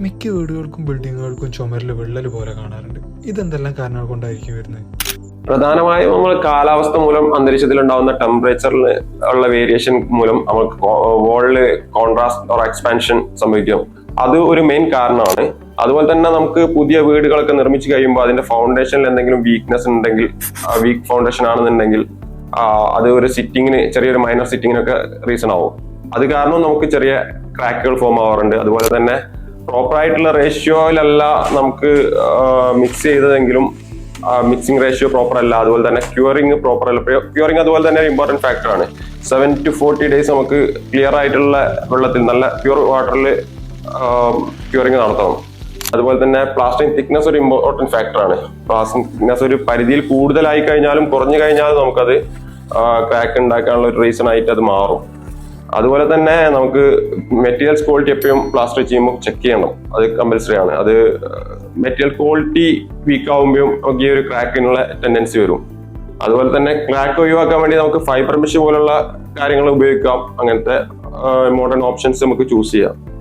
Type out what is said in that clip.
മിക്ക വീടുകൾക്കും ബിൽഡിങ്ങുകൾക്കും ചുമരിൽ വിള്ളൽ പോലെ കാണാറുണ്ട്. ഇതെന്തെല്ലാം കാരണങ്ങൾ കൊണ്ടായിരിക്കും വരുന്നത്? പ്രധാനമായും നമ്മൾ കാലാവസ്ഥ മൂലം അന്തരീക്ഷത്തിൽ ഉണ്ടാകുന്ന ടെമ്പറേച്ചറിൽ ഉള്ള വേരിയേഷൻ മൂലം നമുക്ക് വോളിൽ കോൺട്രാസ്റ്റ് ഓർ എക്സ്പാൻഷൻ സംഭവിക്കും. അത് ഒരു മെയിൻ കാരണമാണ്. അതുപോലെ തന്നെ നമുക്ക് പുതിയ വീടുകളൊക്കെ നിർമ്മിച്ചു കഴിയുമ്പോൾ അതിന്റെ ഫൗണ്ടേഷനിൽ എന്തെങ്കിലും വീക്ക്നെസ് ഉണ്ടെങ്കിൽ വീക്ക് ഫൗണ്ടേഷൻ ആണെന്നുണ്ടെങ്കിൽ അത് ഒരു സിറ്റിങ്ങിന് ചെറിയൊരു മൈനർ സിറ്റിങ്ങിനൊക്കെ റീസൺ ആവും. അത് കാരണം നമുക്ക് ചെറിയ ക്രാക്കുകൾ ഫോം ആവാറുണ്ട്. അതുപോലെ തന്നെ പ്രോപ്പർ ആയിട്ടുള്ള റേഷ്യോയിലല്ല നമുക്ക് മിക്സ് ചെയ്തതെങ്കിലും മിക്സിംഗ് റേഷ്യോ പ്രോപ്പർ അല്ല അതുപോലെ തന്നെ ക്യൂറിങ് പ്രോപ്പർ അല്ല. ക്യൂറിങ് അതുപോലെ തന്നെ ഒരു ഇമ്പോർട്ടന്റ് ഫാക്ടർ ആണ്. സെവൻ ടു ഫോർട്ടി ഡേയ്സ് നമുക്ക് ക്ലിയർ ആയിട്ടുള്ള വെള്ളത്തിൽ നല്ല പ്യൂർ വാട്ടറിൽ ക്യൂറിങ് നടത്തണം. അതുപോലെ തന്നെ പ്ലാസ്റ്റിക് തിക്നെസ് ഒരു ഇമ്പോർട്ടന്റ് ഫാക്ടറാണ് പ്ലാസ്റ്റിക് തിക്നെസ് ഒരു പരിധിയിൽ കൂടുതലായി കഴിഞ്ഞാലും കുറഞ്ഞു കഴിഞ്ഞാലും നമുക്കത് ക്രാക്ക് ഉണ്ടാക്കാനുള്ള ഒരു റീസൺ ആയിട്ട് അത് മാറും. അതുപോലെ തന്നെ നമുക്ക് മെറ്റീരിയൽസ് ക്വാളിറ്റി എപ്പോഴും പ്ലാസ്റ്റർ ചെയ്യുമ്പോൾ ചെക്ക് ചെയ്യണം. അത് കമ്പൽസറി ആണ്. അത് മെറ്റീരിയൽ ക്വാളിറ്റി വീക്ക് ആകുമ്പോഴും നമുക്ക് ഈ ഒരു ക്രാക്കിനുള്ള ടെൻഡൻസി വരും. അതുപോലെ തന്നെ ക്രാക്ക് ഒഴിവാക്കാൻ വേണ്ടി നമുക്ക് ഫൈബർ മെഷ് പോലുള്ള കാര്യങ്ങൾ ഉപയോഗിക്കാം. അങ്ങനത്തെ മോഡേൺ ഓപ്ഷൻസ് നമുക്ക് ചൂസ് ചെയ്യാം.